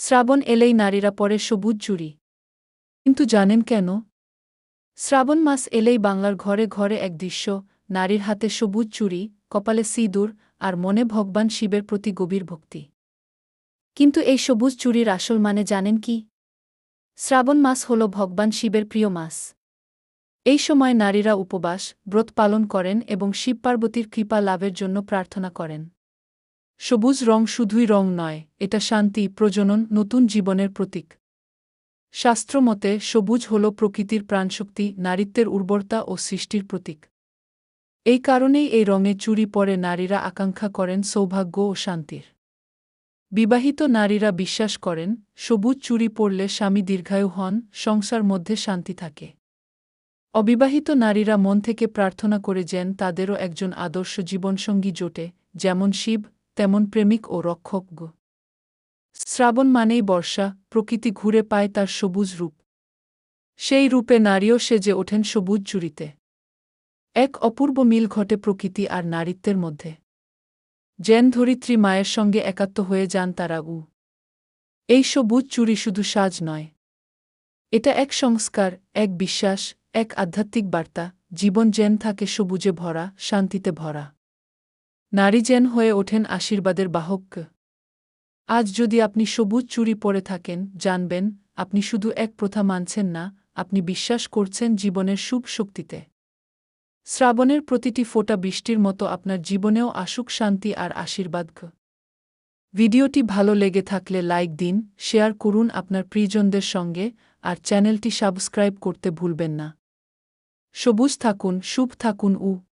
শ্রাবণ এলেই নারীরা পরে সবুজ চুড়ি। কিন্তু জানেন কেন? শ্রাবণ মাস এলেই বাংলার ঘরে ঘরে এক দৃশ্য, নারীর হাতে সবুজ চুড়ি, কপালে সিঁদুর, আর মনে ভগবান শিবের প্রতি গভীর ভক্তি। কিন্তু এই সবুজ চুড়ির আসল মানে জানেন কি? শ্রাবণ মাস হল ভগবান শিবের প্রিয় মাস। এই সময় নারীরা উপবাস, ব্রত পালন করেন এবং শিব পার্বতীর কৃপা লাভের জন্য প্রার্থনা করেন। সবুজ রং শুধুই রং নয়, এটা শান্তি, প্রজনন, নতুন জীবনের প্রতীক। শাস্ত্রমতে, সবুজ হল প্রকৃতির প্রাণশক্তি, নারীত্বের উর্বরতা ও সৃষ্টির প্রতীক। এই কারণেই এই রঙে চুরি পরে নারীরা আকাঙ্ক্ষা করেন সৌভাগ্য ও শান্তির। বিবাহিত নারীরা বিশ্বাস করেন, সবুজ চুরি পরলে স্বামী দীর্ঘায়ু হন, সংসার মধ্যে শান্তি থাকে। অবিবাহিত নারীরা মন থেকে প্রার্থনা করে যেন তাদেরও একজন আদর্শ জীবনসঙ্গী জোটে, যেমন শিব তেমন প্রেমিক ও রক্ষক গো। শ্রাবণ মানেই বর্ষা, প্রকৃতি ঘুরে পায় তার সবুজ রূপ। সেই রূপে নারীও সেজে ওঠেন সবুজ চুরিতে এক অপূর্ব মিল ঘটে প্রকৃতি আর নারীত্বের মধ্যে। জেন ধরিত্রী মায়ের সঙ্গে একাত্ম হয়ে যান তারা উ এই সবুজ চুরি শুধু সাজ নয়। এটা এক সংস্কার, এক বিশ্বাস, এক আধ্যাত্মিক বার্তা, জীবন জেন থাকে সবুজে ভরা, শান্তিতে ভরা। নারী যেন হয়ে ওঠেন আশীর্বাদের বাহক। আজ যদি আপনি সবুজ চুরি পরে থাকেন, জানবেন, আপনি শুধু এক প্রথা মানছেন না, আপনি বিশ্বাস করছেন জীবনের শুভ শক্তিতে। শ্রাবণের প্রতিটি ফোটা বৃষ্টির মতো আপনার জীবনেও আসুক শান্তি আর আশীর্বাদ ভিডিওটি ভালো লেগে থাকলে লাইক দিন, শেয়ার করুন আপনার প্রিয়জনদের সঙ্গে, আর চ্যানেলটি সাবস্ক্রাইব করতে ভুলবেন না। সবুজ থাকুন, শুভ থাকুন উ।